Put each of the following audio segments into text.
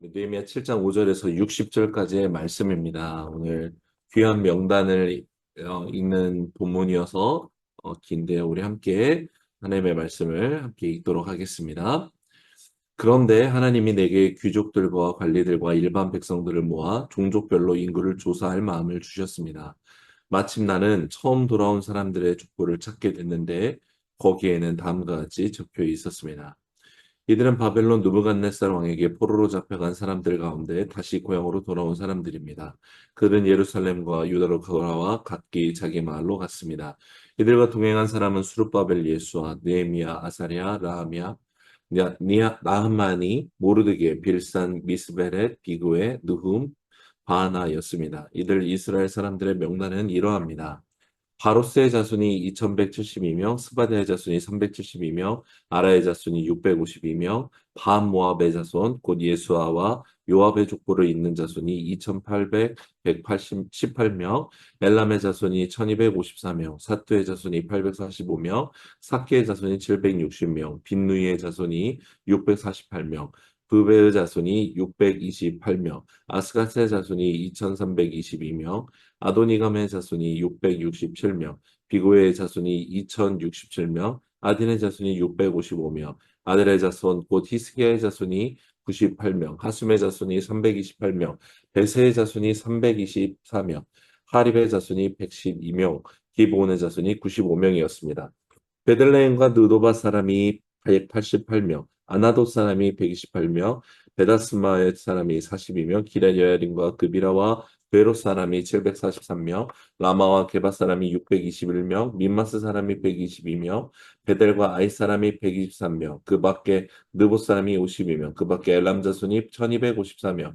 느헤미야 7장 5절에서 60절까지의 말씀입니다. 오늘 귀한 명단을 어, 읽는 본문이어서 어, 긴데요. 우리 함께 하나님의 말씀을 함께 읽도록 하겠습니다. 그런데 하나님이 내게 귀족들과 관리들과 일반 백성들을 모아 종족별로 인구를 조사할 마음을 주셨습니다. 마침 나는 처음 돌아온 사람들의 족보를 찾게 됐는데 거기에는 다음과 같이 적혀 있었습니다. 이들은 바벨론 느부갓네살 왕에게 포로로 잡혀간 사람들 가운데 다시 고향으로 돌아온 사람들입니다. 그들은 예루살렘과 유다로 돌아와 각기 자기 마을로 갔습니다. 이들과 동행한 사람은 수르바벨 예수와 느헤미야 아사랴 라하미야 냐- 니아 나흐마니 모르드게 빌산 미스베렛 비그웨 느훔 바하나였습니다. 이들 이스라엘 사람들의 명단은 이러합니다. 바로스의 자손이 2172명, 스바드의 자손이 372명, 아라의 자손이 652명, 바모압의 자손, 곧 예수아와 요압의 족보를 잇는 자손이 2818명, 엘람의 자손이 1254명, 사투의 자손이 845명, 사케의 자손이 760명, 빈누이의 자손이 648명, 브베의 자손이 628명, 아스가스의 자손이 2322명, 아도니감의 자손이 667명, 비고의 자손이 2067명, 아딘의 자손이 655명, 아델의 자손 곧 히스기야의 자손이 98명, 하숨의 자손이 328명, 베세의 자손이 324명, 하립의 자손이 112명, 기브온의 자손이 95명이었습니다. 베들레헴과 느도바 사람이 188명, 아나도 사람이 128명, 베다스마의 사람이 42명, 기레여림과 그비라와 베로 사람이 743명, 라마와 게바 사람이 621명, 민마스 사람이 122명, 베델과 아이 사람이 123명, 그 밖에 느보 사람이 52명, 그 밖에 엘람 자손이 1254명,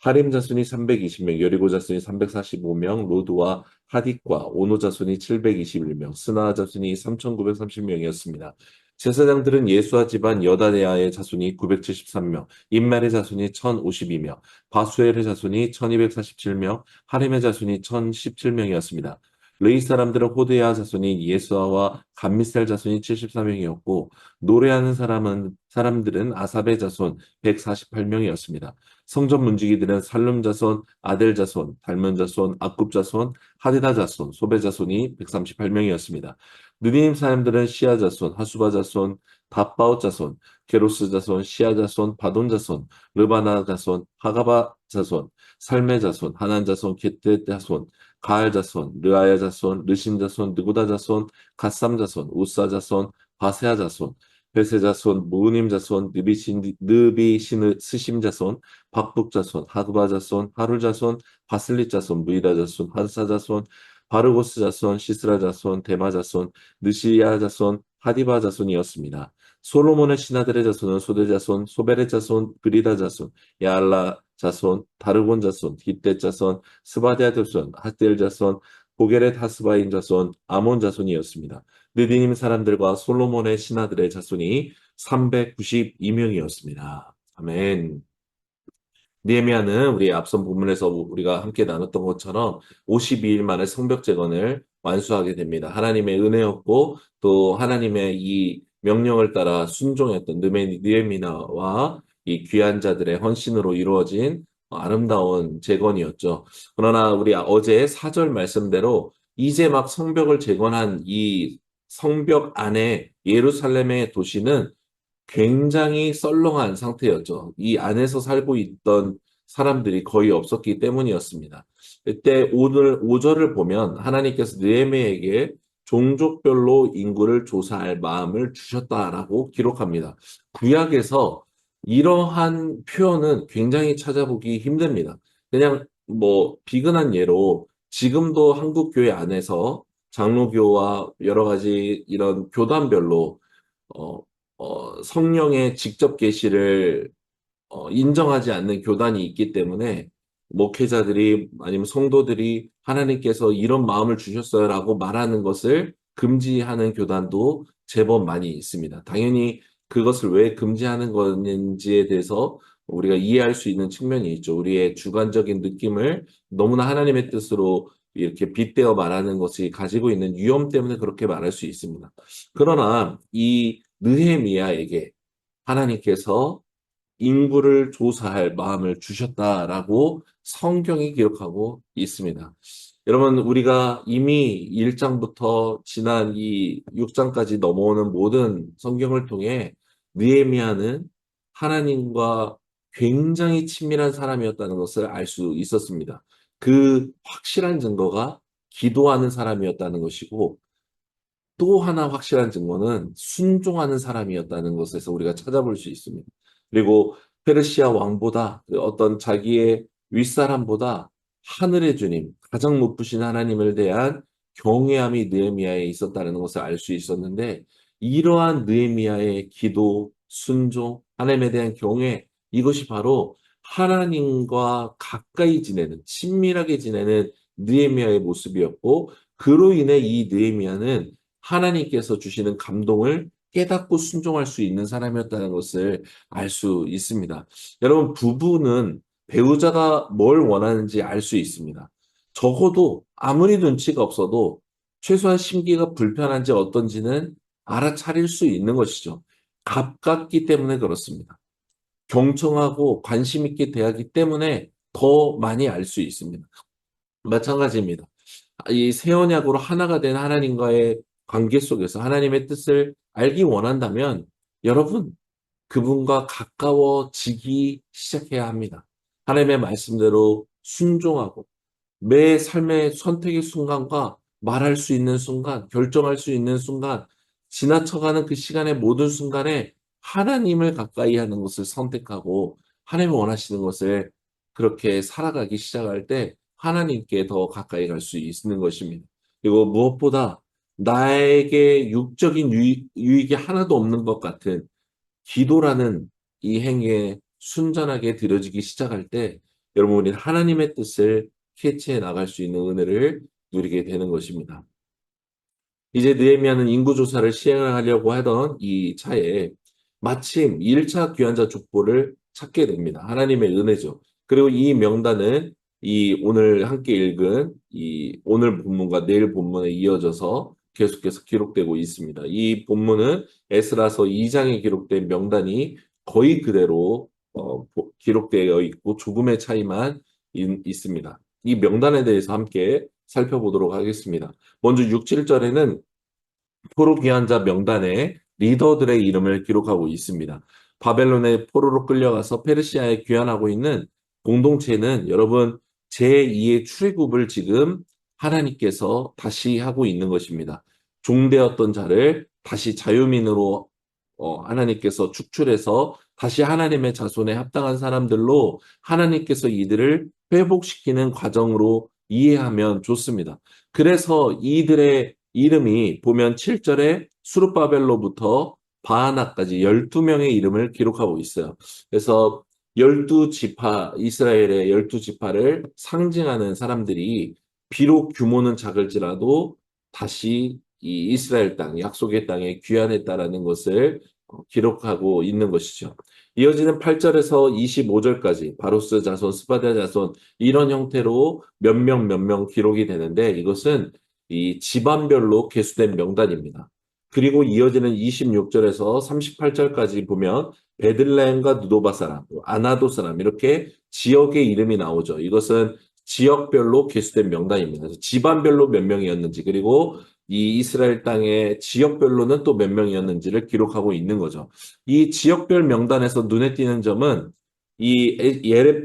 하림 자손이 320명, 여리고 자손이 345명, 로드와 하딕과 오노 자손이 721명, 스나 자손이 3930명이었습니다. 제사장들은 예수아 집안 여다야의 자손이 973명, 임멜의 자손이 1052명, 바수엘의 자손이 1247명, 하림의 자손이 1017명이었습니다. 르이 사람들은 호데야 자손이 예수아와 감미셀 자손이 74명이었고 노래하는 사람은 사람들은 아삽의 자손 148명이었습니다. 성전 문지기들은 살룸 자손, 아델 자손, 달문 자손, 악굽 자손, 하디다 자손, 소베 자손이 138명이었습니다. 느디님 사람들은 시아 자손, 하수바 자손, 다바오 자손, 게로스 자손, 시아 자손, 바돈 자손, 르바나 자손, 하가바 자손, 살메 자손, 하난 자손, 게떼 자손, 가알 자손, 르아야 자손, 르신 자손, 느고다 자손, 갓삼 자손, 우사 자손, 바세아 자손, 베세 자손, 무님 자손, 느비신 느비신 스심 자손, 박북 자손, 하그바 자손, 하룰 자손, 바슬리 자손, 무이다 자손, 하사 자손, 바르고스 자손, 시스라 자손, 데마 자손, 느시야 자손, 하디바 자손이었습니다. 솔로몬의 신하들의 자손은 소대 자손, 소베레 자손, 그리다 자손, 야알라 자손, 다르곤 자손, 히떼 자손, 스바디아 자손, 하델 자손, 보게렛 하스바인 자손, 아몬 자손이었습니다. 느디님 사람들과 솔로몬의 신하들의 자손이 392명이었습니다. 아멘. 니에미아는 우리 앞선 부문에서 우리가 함께 나눴던 것처럼 52일 만에 성벽 재건을 완수하게 됩니다. 하나님의 은혜였고 또 하나님의 이 명령을 따라 순종했던 느헤미야와 이 귀한 자들의 헌신으로 이루어진 아름다운 재건이었죠. 그러나 우리 어제 4절 말씀대로 이제 막 성벽을 재건한 이 성벽 안에 예루살렘의 도시는 굉장히 썰렁한 상태였죠. 이 안에서 살고 있던 사람들이 거의 없었기 때문이었습니다. 이때 오늘 5절을 보면 하나님께서 느헤미야에게 종족별로 인구를 조사할 마음을 주셨다라고 기록합니다. 구약에서 이러한 표현은 굉장히 찾아보기 힘듭니다. 그냥 뭐 비근한 예로 지금도 한국 교회 안에서 장로교와 여러 가지 이런 교단별로 어, 어, 성령의 직접 계시를 어, 인정하지 않는 교단이 있기 때문에 목회자들이 아니면 성도들이 하나님께서 이런 마음을 주셨어요라고 말하는 것을 금지하는 교단도 제법 많이 있습니다. 당연히 그것을 왜 금지하는 건지에 대해서 우리가 이해할 수 있는 측면이 있죠. 우리의 주관적인 느낌을 너무나 하나님의 뜻으로 이렇게 빗대어 말하는 것이 가지고 있는 위험 때문에 그렇게 말할 수 있습니다. 그러나 이 느헤미야에게 하나님께서 인구를 조사할 마음을 주셨다라고 성경이 기록하고 있습니다. 여러분, 우리가 이미 1장부터 지난 이 6장까지 넘어오는 모든 성경을 통해 느헤미야는 하나님과 굉장히 친밀한 사람이었다는 것을 알 수 있었습니다. 그 확실한 증거가 기도하는 사람이었다는 것이고 또 하나 확실한 증거는 순종하는 사람이었다는 것에서 우리가 찾아볼 수 있습니다. 그리고 페르시아 왕보다 그 어떤 자기의 윗사람보다 하늘의 주님, 가장 높으신 하나님을 대한 경외함이 느헤미야에 있었다는 것을 알 수 있었는데 이러한 느헤미야의 기도, 순종, 하나님에 대한 경외 이것이 바로 하나님과 가까이 지내는 친밀하게 지내는 느헤미야의 모습이었고 그로 인해 이 느헤미야는 하나님께서 주시는 감동을 깨닫고 순종할 수 있는 사람이었다는 것을 알 수 있습니다. 여러분 부부는 배우자가 뭘 원하는지 알 수 있습니다. 적어도 아무리 눈치가 없어도 최소한 심기가 불편한지 어떤지는 알아차릴 수 있는 것이죠. 가깝기 때문에 그렇습니다. 경청하고 관심 있게 대하기 때문에 더 많이 알 수 있습니다. 마찬가지입니다. 이 새 언약으로 하나가 된 하나님과의 관계 속에서 하나님의 뜻을 알기 원한다면 여러분 그분과 가까워지기 시작해야 합니다. 하나님의 말씀대로 순종하고 매 삶의 선택의 순간과 말할 수 있는 순간, 결정할 수 있는 순간, 지나쳐가는 그 시간의 모든 순간에 하나님을 가까이 하는 것을 선택하고 하나님이 원하시는 것을 그렇게 살아가기 시작할 때 하나님께 더 가까이 갈 수 있는 것입니다. 그리고 무엇보다 나에게 육적인 유익, 유익이 하나도 없는 것 같은 기도라는 이 행위에 순전하게 들여지기 시작할 때 여러분 우리는 하나님의 뜻을 캐치해 나갈 수 있는 은혜를 누리게 되는 것입니다. 이제 느헤미야는 인구 조사를 시행하려고 하던 이 차에 마침 1차 귀환자 족보를 찾게 됩니다. 하나님의 은혜죠. 그리고 이 명단은 이 오늘 함께 읽은 이 오늘 본문과 내일 본문에 이어져서 계속해서 기록되고 있습니다. 이 본문은 에스라서 2장에 기록된 명단이 거의 그대로 어, 기록되어 있고 조금의 차이만 있, 있습니다. 이 명단에 대해서 함께 살펴보도록 하겠습니다. 먼저 6, 7절에는 포로 귀환자 명단에 리더들의 이름을 기록하고 있습니다. 바벨론의 포로로 끌려가서 페르시아에 귀환하고 있는 공동체는 여러분 제2의 출애굽을 지금 하나님께서 다시 하고 있는 것입니다. 종되었던 자를 다시 자유민으로 어, 하나님께서 축출해서 다시 하나님의 자손에 합당한 사람들로 하나님께서 이들을 회복시키는 과정으로 이해하면 좋습니다. 그래서 이들의 이름이 보면 7절에 수르바벨로부터 바하나까지 12명의 이름을 기록하고 있어요. 그래서 12지파, 이스라엘의 12지파를 상징하는 사람들이 비록 규모는 작을지라도 다시 이 이스라엘 땅, 약속의 땅에 귀환했다라는 것을 어, 기록하고 있는 것이죠. 이어지는 8절에서 25절까지 바로스 자손, 스바다 자손 이런 형태로 몇 명 몇 명 기록이 되는데 이것은 이 집안별로 개수된 명단입니다. 그리고 이어지는 26절에서 38절까지 보면 베들레헴과 누도바 사람, 아나도 사람 이렇게 지역의 이름이 나오죠. 이것은 지역별로 개수된 명단입니다. 그래서 집안별로 몇 명이었는지 그리고 이 이스라엘 땅의 지역별로는 또 몇 명이었는지를 기록하고 있는 거죠. 이 지역별 명단에서 눈에 띄는 점은 이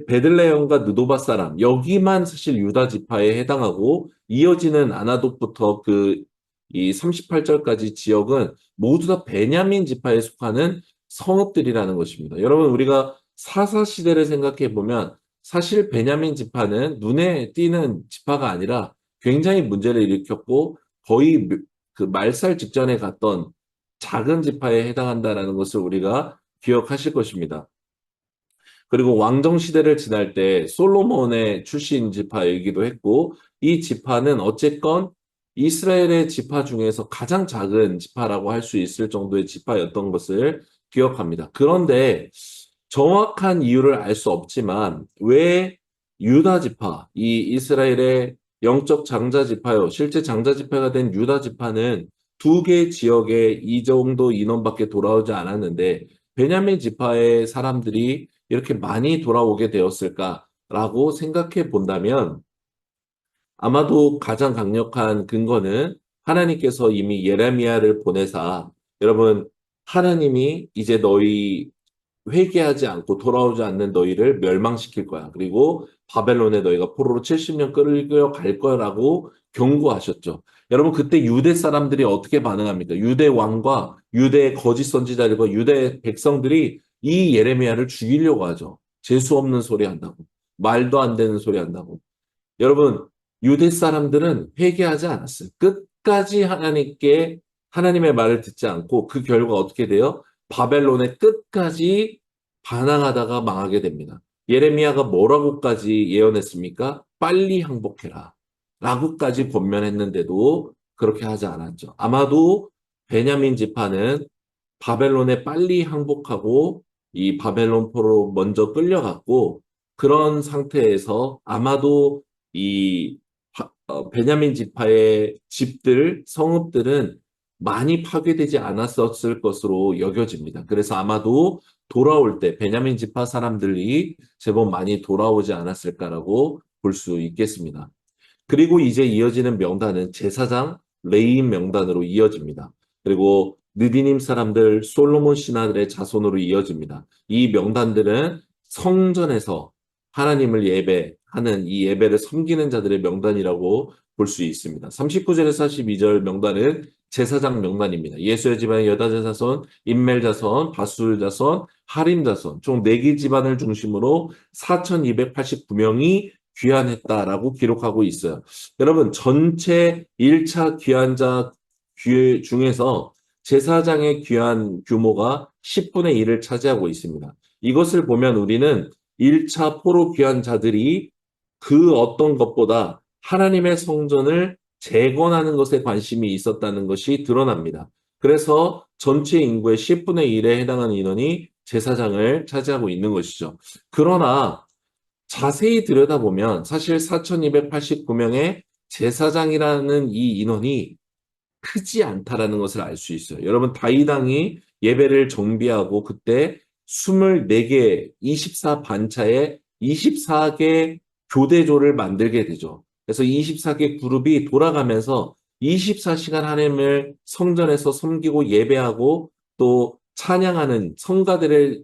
베들레헴과 느도바 사람 여기만 사실 유다 지파에 해당하고 이어지는 아나돗부터 그 이 38절까지 지역은 모두 다 베냐민 지파에 속하는 성읍들이라는 것입니다. 여러분 우리가 사사 시대를 생각해 보면 사실 베냐민 지파는 눈에 띄는 지파가 아니라 굉장히 문제를 일으켰고 거의 그 말살 직전에 갔던 작은 지파에 해당한다라는 것을 우리가 기억하실 것입니다. 그리고 왕정 시대를 지날 때 솔로몬의 출신 지파이기도 했고 이 지파는 어쨌건 이스라엘의 지파 중에서 가장 작은 지파라고 할 수 있을 정도의 지파였던 것을 기억합니다. 그런데 정확한 이유를 알 수 없지만 왜 유다 지파, 이 이스라엘의 영적 장자 지파요. 실제 장자 지파가 된 유다 지파는 두 개 지역에 이 정도 인원밖에 돌아오지 않았는데 베냐민 지파의 사람들이 이렇게 많이 돌아오게 되었을까라고 생각해 본다면 아마도 가장 강력한 근거는 하나님께서 이미 예레미야를 보내사 여러분 하나님이 이제 너희 회개하지 않고 돌아오지 않는 너희를 멸망시킬 거야. 그리고 바벨론에 너희가 포로로 70년 끌려갈 거라고 경고하셨죠. 여러분 그때 유대 사람들이 어떻게 반응합니까? 유대 왕과 유대 거짓 선지자들과 유대 백성들이 이 예레미야를 죽이려고 하죠. 재수 없는 소리 한다고. 말도 안 되는 소리 한다고. 여러분 유대 사람들은 회개하지 않았어요. 끝까지 하나님께 하나님의 말을 듣지 않고 그 결과 어떻게 돼요? 바벨론의 끝까지 반항하다가 망하게 됩니다. 예레미야가 뭐라고까지 예언했습니까? 빨리 항복해라. 라고까지 권면했는데도 그렇게 하지 않았죠. 아마도 베냐민 지파는 바벨론에 빨리 항복하고 이 바벨론 포로 먼저 끌려갔고 그런 상태에서 아마도 이 어, 베냐민 지파의 집들, 성읍들은 많이 파괴되지 않았었을 것으로 여겨집니다. 그래서 아마도 돌아올 때 베냐민 지파 사람들이 제법 많이 돌아오지 않았을까라고 볼 수 있겠습니다. 그리고 이제 이어지는 명단은 제사장 레인 명단으로 이어집니다. 그리고 느디님 사람들 솔로몬 신하들의 자손으로 이어집니다. 이 명단들은 성전에서 하나님을 예배하는 이 예배를 섬기는 자들의 명단이라고 볼 수 있습니다. 39절에서 42절 명단은 제사장 명단입니다. 예수의 집안의 여다제 자손, 인멜 자손, 바술 자손, 하림 자손 총 4개 집안을 중심으로 4,289명이 귀환했다라고 기록하고 있어요. 여러분 전체 1차 귀환자 중에서 제사장의 귀환 규모가 10분의 1을 차지하고 있습니다. 이것을 보면 우리는 1차 포로 귀환자들이 그 어떤 것보다 하나님의 성전을 재건하는 것에 관심이 있었다는 것이 드러납니다. 그래서 전체 인구의 10분의 1에 해당하는 인원이 제사장을 차지하고 있는 것이죠. 그러나 자세히 들여다보면 사실 4,289명의 제사장이라는 이 인원이 크지 않다라는 것을 알 수 있어요. 여러분 다이당이 예배를 정비하고 그때 24개 24반차에 24개 교대조를 만들게 되죠. 그래서 24개 그룹이 돌아가면서 24시간 하나님을 성전에서 섬기고 예배하고 또 찬양하는 성가들의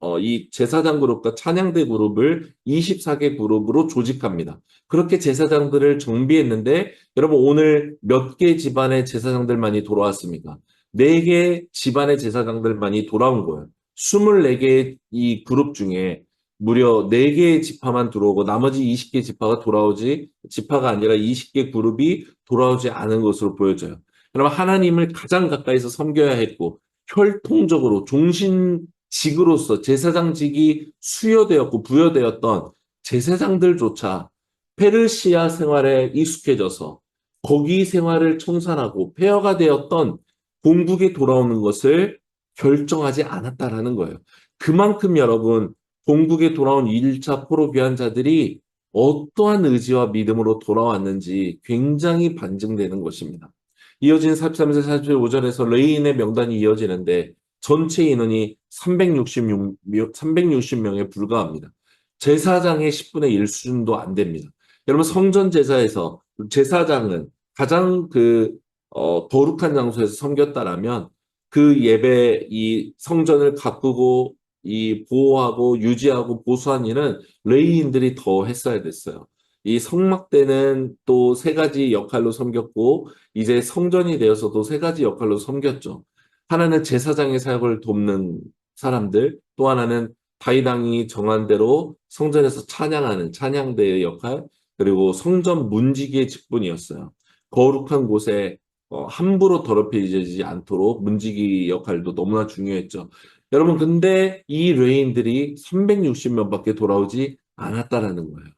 어, 이 제사장 그룹과 찬양대 그룹을 24개 그룹으로 조직합니다. 그렇게 제사장들을 정비했는데 여러분 오늘 몇 개 집안의 제사장들만이 돌아왔습니까? 4개 집안의 제사장들만이 돌아온 거예요. 24개의 이 그룹 중에 무려 4개의 지파만 들어오고 나머지 20개 지파가 돌아오지 지파가 아니라 20개 그룹이 돌아오지 않은 것으로 보여져요. 그럼 하나님을 가장 가까이서 섬겨야 했고 혈통적으로 종신 직으로서 제사장직이 수여되었고 부여되었던 제사장들조차 페르시아 생활에 익숙해져서 거기 생활을 청산하고 폐허가 되었던 본국에 돌아오는 것을 결정하지 않았다라는 거예요. 그만큼 여러분 본국에 돌아온 1차 포로 귀환자들이 어떠한 의지와 믿음으로 돌아왔는지 굉장히 반증되는 것입니다. 이어진 43절 45절에서 레인의 명단이 이어지는데 전체 인원이 366, 360명에 불과합니다. 제사장의 10분의 1 수준도 안 됩니다. 여러분 성전 제사에서 제사장은 가장 그 어, 거룩한 장소에서 섬겼다라면 그 예배 이 성전을 가꾸고 이 보호하고 유지하고 보수한 일은 레이인들이 더 했어야 됐어요. 이 성막 때는 또 세 가지 역할로 섬겼고 이제 성전이 되어서도 세 가지 역할로 섬겼죠. 하나는 제사장의 사역을 돕는 사람들, 또 하나는 다이당이 정한 대로 성전에서 찬양하는 찬양대의 역할, 그리고 성전 문지기의 직분이었어요. 거룩한 곳에 어, 함부로 더럽혀지지 않도록 문지기 역할도 너무나 중요했죠. 여러분, 근데 이 레인들이 360명밖에 돌아오지 않았다라는 거예요.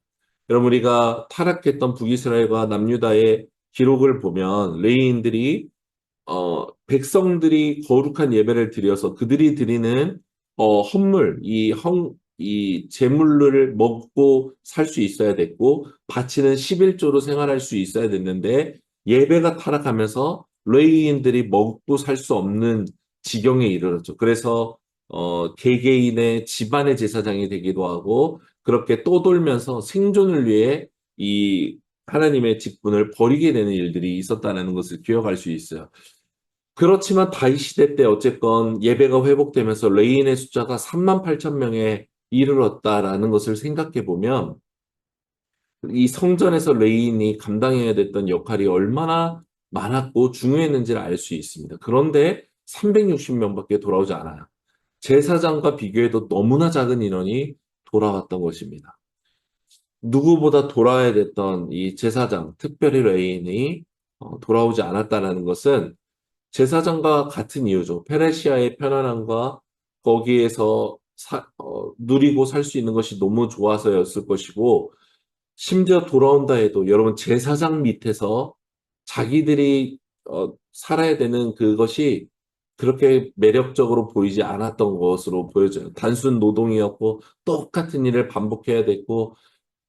여러분, 우리가 타락했던 북이스라엘과 남유다의 기록을 보면 레인들이 어, 백성들이 거룩한 예배를 드려서 그들이 드리는 어, 헌물, 이 헌, 이 재물을 먹고 살 수 있어야 됐고 바치는 11조로 생활할 수 있어야 됐는데 예배가 타락하면서 레이인들이 먹고 살 수 없는 지경에 이르렀죠. 그래서 어, 개개인의 집안의 제사장이 되기도 하고 그렇게 또 돌면서 생존을 위해 이 하나님의 직분을 버리게 되는 일들이 있었다는 것을 기억할 수 있어요. 그렇지만 다윗 시대 때 어쨌건 예배가 회복되면서 레인의 숫자가 3만 8천 명에 이르렀다라는 것을 생각해 보면 이 성전에서 레인이 감당해야 됐던 역할이 얼마나 많았고 중요했는지를 알 수 있습니다. 그런데 360명밖에 돌아오지 않아요. 제사장과 비교해도 너무나 작은 인원이 돌아왔던 것입니다. 누구보다 돌아야 됐던 이 제사장, 특별히 레인이 어, 돌아오지 않았다는 것은 제사장과 같은 이유죠. 페르시아의 편안함과 거기에서 사- 어, 누리고 살 수 있는 것이 너무 좋아서였을 것이고, 심지어 돌아온다 해도 여러분 제사장 밑에서 자기들이 어, 살아야 되는 그것이 그렇게 매력적으로 보이지 않았던 것으로 보여져요. 단순 노동이었고 똑같은 일을 반복해야 됐고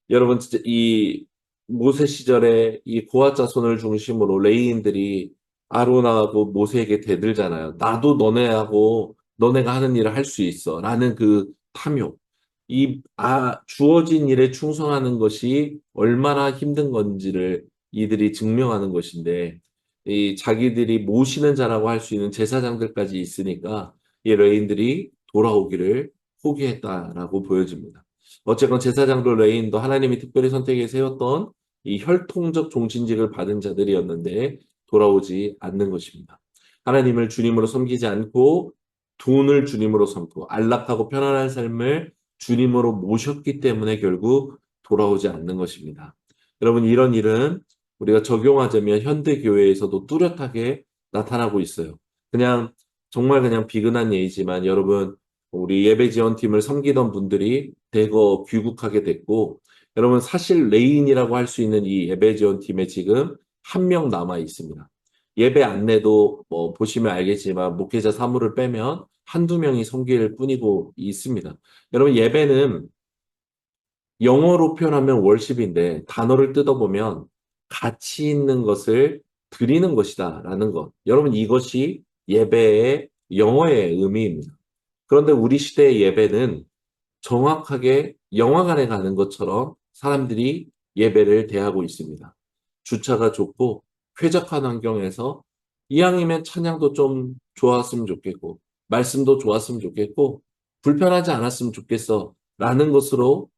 여러분 진짜 이 모세 시절에 이 고아 자손을 중심으로 레이인들이 아론하고 모세에게 대들잖아요. 나도 너네하고 너네가 하는 일을 할 수 있어. 라는 그 탐욕. 이 아, 주어진 일에 충성하는 것이 얼마나 힘든 건지를 이들이 증명하는 것인데 이 자기들이 모시는 자라고 할 수 있는 제사장들까지 있으니까 이 레인들이 돌아오기를 포기했다라고 보여집니다. 어쨌건 제사장도 레인도 하나님이 특별히 선택해 세웠던 이 혈통적 종신직을 받은 자들이었는데 돌아오지 않는 것입니다. 하나님을 주님으로 섬기지 않고 돈을 주님으로 섬고 안락하고 편안한 삶을 주님으로 모셨기 때문에 결국 돌아오지 않는 것입니다. 여러분 이런 일은 우리가 적용하자면 현대 교회에서도 뚜렷하게 나타나고 있어요. 그냥 정말 그냥 비근한 예이지만 여러분 우리 예배 지원팀을 섬기던 분들이 대거 귀국하게 됐고 여러분 사실 레인이라고 할 수 있는 이 예배 지원팀에 지금 한 명 남아 있습니다. 예배 안내도 뭐 보시면 알겠지만 목회자 사무를 빼면 한두 명이 섬길 뿐이고 있습니다. 여러분 예배는 영어로 표현하면 월십인데 단어를 뜯어보면 가치 있는 것을 드리는 것이다 라는 것. 여러분 이것이 예배의 영어의 의미입니다. 그런데 우리 시대의 예배는 정확하게 영화관에 가는 것처럼 사람들이 예배를 대하고 있습니다. 주차가 좋고 쾌적한 환경에서 이왕이면 찬양도 좀 좋았으면 좋겠고 말씀도 좋았으면 좋겠고 불편하지 않았으면 좋겠어 라는 것으로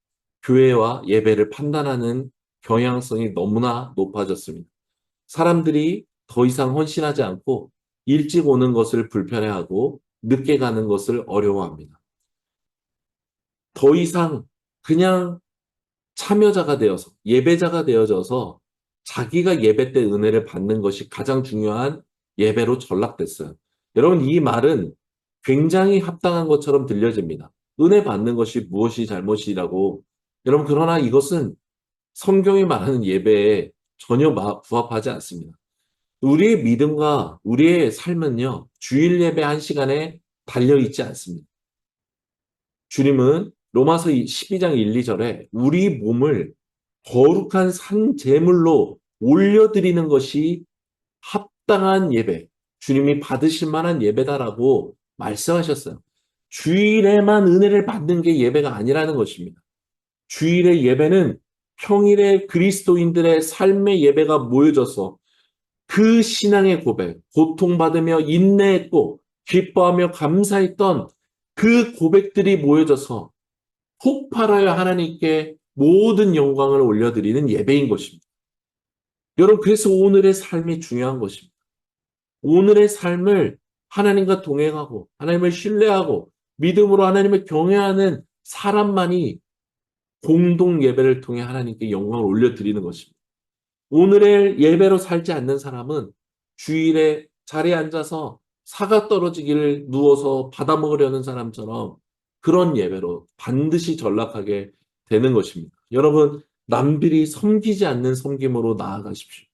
교회와 예배를 판단하는 경향성이 너무나 높아졌습니다. 사람들이 더 이상 헌신하지 않고 일찍 오는 것을 불편해하고 늦게 가는 것을 어려워합니다. 더 이상 그냥 참여자가 되어서 예배자가 되어져서 자기가 예배 때 은혜를 받는 것이 가장 중요한 예배로 전락됐어요. 여러분 이 말은 굉장히 합당한 것처럼 들려집니다. 은혜 받는 것이 무엇이 잘못이라고 여러분 그러나 이것은 성경이 말하는 예배에 전혀 마- 부합하지 않습니다. 우리의 믿음과 우리의 삶은요, 주일 예배 한 시간에 달려 있지 않습니다. 주님은 로마서 12장 1, 2절에 우리 몸을 거룩한 산 제물로 올려드리는 것이 합당한 예배, 주님이 받으실 만한 예배다라고 말씀하셨어요. 주일에만 은혜를 받는 게 예배가 아니라는 것입니다. 주일의 예배는 평일에 그리스도인들의 삶의 예배가 모여져서 그 신앙의 고백, 고통받으며 인내했고 기뻐하며 감사했던 그 고백들이 모여져서 폭발하여 하나님께 모든 영광을 올려드리는 예배인 것입니다. 여러분, 그래서 오늘의 삶이 중요한 것입니다. 오늘의 삶을 하나님과 동행하고 하나님을 신뢰하고 믿음으로 하나님을 경외하는 사람만이 공동 예배를 통해 하나님께 영광을 올려드리는 것입니다. 오늘의 예배로 살지 않는 사람은 주일에 자리에 앉아서 사가 떨어지기를 누워서 받아 먹으려는 사람처럼 그런 예배로 반드시 전락하게 되는 것입니다. 여러분, 남들이 섬기지 않는 섬김으로 나아가십시오.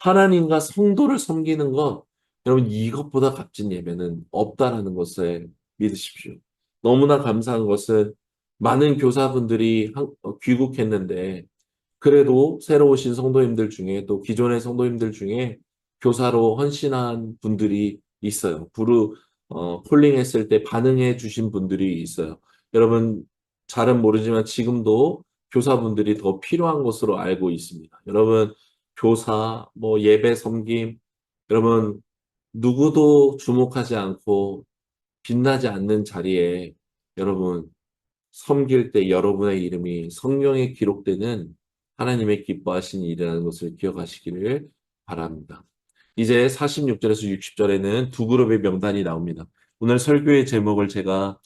하나님과 성도를 섬기는 것, 여러분, 이것보다 값진 예배는 없다라는 것을 믿으십시오. 너무나 감사한 것은 많은 교사분들이 한- 어, 귀국했는데, 그래도 새로 오신 성도님들 중에 또 기존의 성도님들 중에 교사로 헌신한 분들이 있어요. 부르, 어, 콜링했을 때 반응해 주신 분들이 있어요. 여러분 잘은 모르지만 지금도 교사분들이 더 필요한 것으로 알고 있습니다. 여러분 교사, 뭐 예배 섬김, 여러분 누구도 주목하지 않고 빛나지 않는 자리에 여러분 섬길 때 여러분의 이름이 성경에 기록되는 하나님의 기뻐하신 일이라는 것을 기억하시기를 바랍니다. 이제 46절에서 60절에는 두 그룹의 명단이 나옵니다. 오늘 설교의 제목을 제가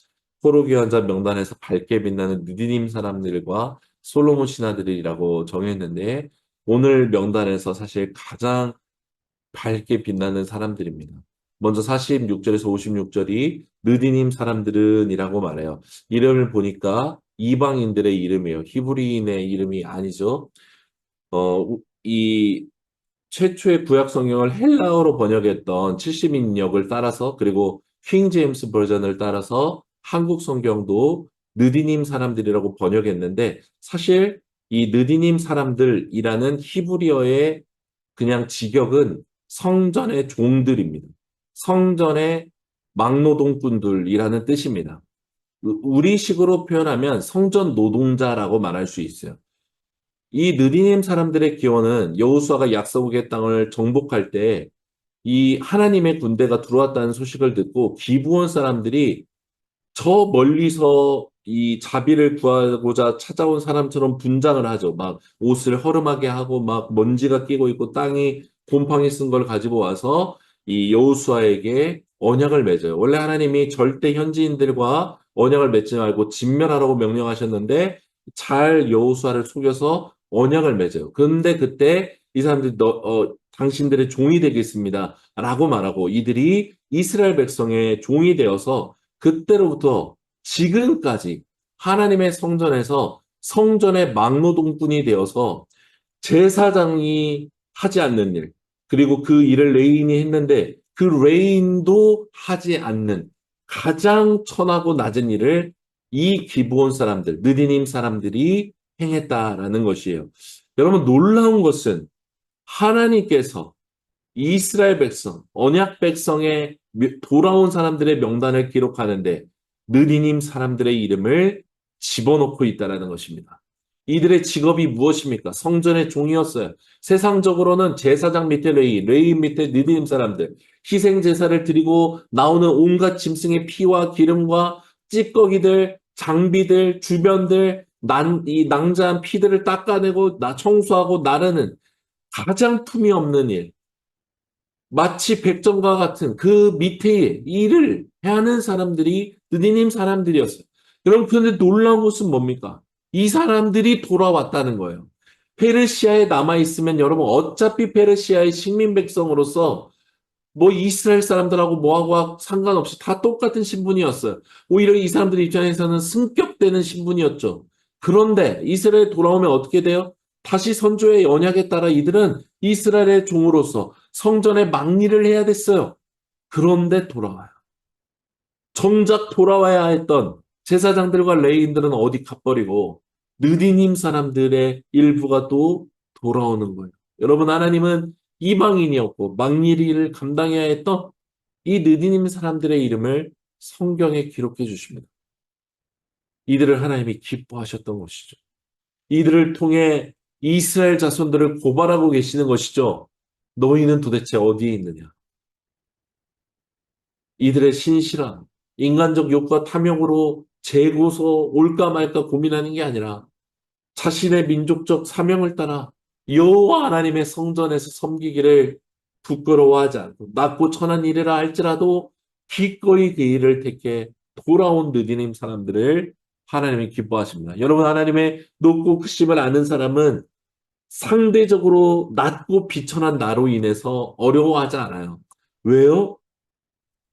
포로기환자 명단에서 밝게 빛나는 느디님 사람들과 솔로몬 신하들이라고 정했는데 오늘 명단에서 사실 가장 밝게 빛나는 사람들입니다. 먼저 46절에서 56절이 느디님 사람들은 이라고 말해요. 이름을 보니까 이방인들의 이름이에요. 히브리인의 이름이 아니죠. 어, 이 최초의 구약 성경을 헬라어로 번역했던 70인역을 따라서 그리고 킹 제임스 버전을 따라서 한국 성경도 느디님 사람들이라고 번역했는데 사실 이 느디님 사람들이라는 히브리어의 그냥 직역은 성전의 종들입니다. 성전의 막노동꾼들이라는 뜻입니다. 우리식으로 표현하면 성전 노동자라고 말할 수 있어요. 이 느디님 사람들의 기원은 여호수아가 약속의 땅을 정복할 때 이 하나님의 군대가 들어왔다는 소식을 듣고 기부원 사람들이 저 멀리서 이 자비를 구하고자 찾아온 사람처럼 분장을 하죠. 막 옷을 허름하게 하고 막 먼지가 끼고 있고 땅이 곰팡이 쓴 걸 가지고 와서 이 여호수아에게 언약을 맺어요. 원래 하나님이 절대 현지인들과 언약을 맺지 말고 진멸하라고 명령하셨는데 잘 여호수아를 속여서 언약을 맺어요. 그런데 그때 이 사람들이 너, 어, 당신들의 종이 되겠습니다. 라고 말하고 이들이 이스라엘 백성의 종이 되어서 그때로부터 지금까지 하나님의 성전에서 성전의 막노동꾼이 되어서 제사장이 하지 않는 일, 그리고 그 일을 레인이 했는데 그 레인도 하지 않는 가장 천하고 낮은 일을 이 기브온 사람들, 느디님 사람들이 행했다라는 것이에요. 여러분 놀라운 것은 하나님께서 이스라엘 백성, 언약 백성의 돌아온 사람들의 명단을 기록하는데 느디님 사람들의 이름을 집어넣고 있다라는 것입니다. 이들의 직업이 무엇입니까? 성전의 종이었어요. 세상적으로는 제사장 밑에 레이, 레이 밑에 느디님 사람들, 희생 제사를 드리고 나오는 온갖 짐승의 피와 기름과 찌꺼기들, 장비들, 주변들, 난, 이 낭자한 피들을 닦아내고 나 청소하고 나르는 가장 품이 없는 일. 마치 백정과 같은 그 밑에 일을 하는 사람들이 느디님 사람들이었어요. 여러분, 그런데 놀라운 것은 뭡니까? 이 사람들이 돌아왔다는 거예요. 페르시아에 남아있으면 여러분 어차피 페르시아의 식민 백성으로서 뭐 이스라엘 사람들하고 뭐하고 상관없이 다 똑같은 신분이었어요. 오히려 이 사람들 입장에서는 승격되는 신분이었죠. 그런데 이스라엘에 돌아오면 어떻게 돼요? 다시 선조의 언약에 따라 이들은 이스라엘의 종으로서 성전의 막리를 해야 됐어요. 그런데 돌아와요. 정작 돌아와야 했던 제사장들과 레인들은 어디 가버리고 느디님 사람들의 일부가 또 돌아오는 거예요. 여러분 하나님은 이방인이었고 막리를 감당해야 했던 이 느디님 사람들의 이름을 성경에 기록해 주십니다. 이들을 하나님이 기뻐하셨던 것이죠. 이들을 통해 이스라엘 자손들을 고발하고 계시는 것이죠. 너희는 도대체 어디에 있느냐? 이들의 신실함, 인간적 욕과 탐욕으로 재고서 올까 말까 고민하는 게 아니라 자신의 민족적 사명을 따라 여호와 하나님의 성전에서 섬기기를 부끄러워하지 않고 낮고 천한 일이라 할지라도 기꺼이 그 일을 택해 돌아온 느디님 사람들을 하나님이 기뻐하십니다. 여러분 하나님의 높고 크심을 아는 사람은 상대적으로 낮고 비천한 나로 인해서 어려워하지 않아요. 왜요?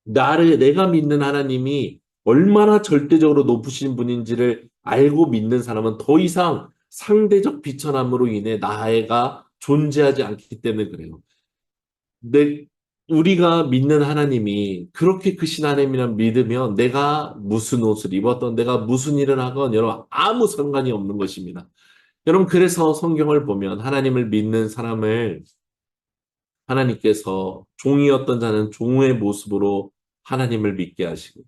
나를 내가 믿는 하나님이 얼마나 절대적으로 높으신 분인지를 알고 믿는 사람은 더 이상 상대적 비천함으로 인해 나애가 존재하지 않기 때문에 그래요. 내, 우리가 믿는 하나님이 그렇게 크신 하나님이란 믿으면 내가 무슨 옷을 입었던 내가 무슨 일을 하건 여러분 아무 상관이 없는 것입니다. 여러분 그래서 성경을 보면 하나님을 믿는 사람을 하나님께서 종이었던 자는 종의 모습으로 하나님을 믿게 하시고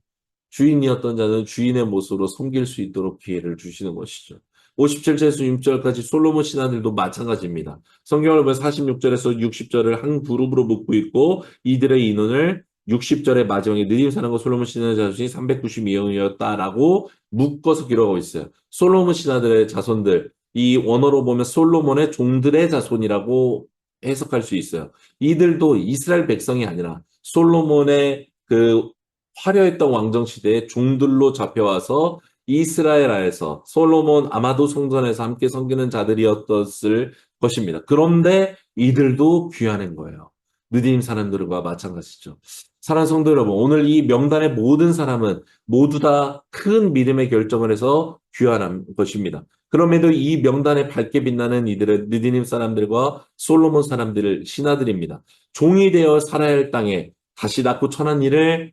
주인이었던 자는 주인의 모습으로 섬길 수 있도록 기회를 주시는 것이죠. 57절에서 6절까지 솔로몬 신하들도 마찬가지입니다. 성경을 보면 46절에서 60절을 한 그룹으로 묶고 있고 이들의 인원을 60절의 마지막에 느림 사람과 솔로몬 신하의 자손이 392명이었다라고 묶어서 기록하고 있어요. 솔로몬 신하들의 자손들, 이 원어로 보면 솔로몬의 종들의 자손이라고 해석할 수 있어요. 이들도 이스라엘 백성이 아니라 솔로몬의 그 화려했던 왕정 시대의 종들로 잡혀와서 이스라엘 하에서 솔로몬 아마도 성전에서 함께 섬기는 자들이었을 것입니다. 그런데 이들도 귀하는 거예요. 느디님 사람들과 마찬가지죠. 사랑하는 성도 여러분, 오늘 이 명단의 모든 사람은 모두 다 큰 믿음의 결정을 해서 귀한 것입니다. 그럼에도 이 명단에 밝게 빛나는 이들은 느디님 사람들과 솔로몬 사람들을 신하들입니다. 종이 되어 살아야 할 땅에 다시 낳고 천한 일을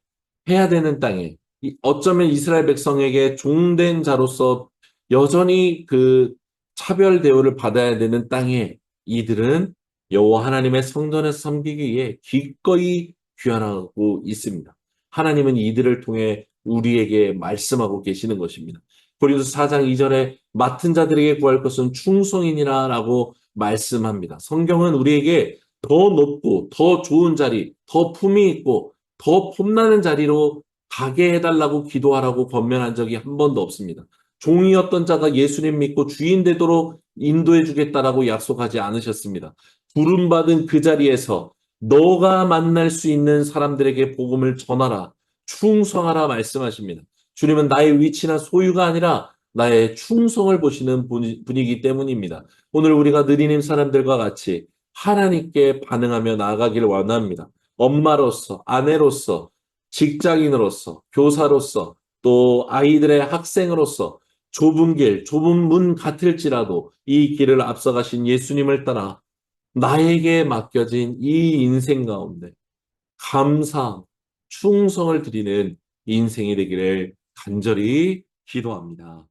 해야 되는 땅에 이- 어쩌면 이스라엘 백성에게 종된 자로서 여전히 그 차별 대우를 받아야 되는 땅에 이들은 여호와 하나님의 성전에서 섬기기 위해 기꺼이 귀환하고 있습니다. 하나님은 이들을 통해 우리에게 말씀하고 계시는 것입니다. 고린도서 4장 2절에 맡은 자들에게 구할 것은 충성이니라라고 말씀합니다. 성경은 우리에게 더 높고 더 좋은 자리, 더 품이 있고 더 폼나는 자리로 가게 해달라고 기도하라고 권면한 적이 한 번도 없습니다. 종이었던 자가 예수님 믿고 주인 되도록 인도해 주겠다라고 약속하지 않으셨습니다. 부름받은 그 자리에서 너가 만날 수 있는 사람들에게 복음을 전하라, 충성하라 말씀하십니다. 주님은 나의 위치나 소유가 아니라 나의 충성을 보시는 분이- 분이기 때문입니다. 오늘 우리가 느리님 사람들과 같이 하나님께 반응하며 나아가기를 원합니다. 엄마로서, 아내로서, 직장인으로서, 교사로서, 또 아이들의 학생으로서 좁은 길, 좁은 문 같을지라도 이 길을 앞서가신 예수님을 따라 나에게 맡겨진 이 인생 가운데 감사, 충성을 드리는 인생이 되기를 간절히 기도합니다.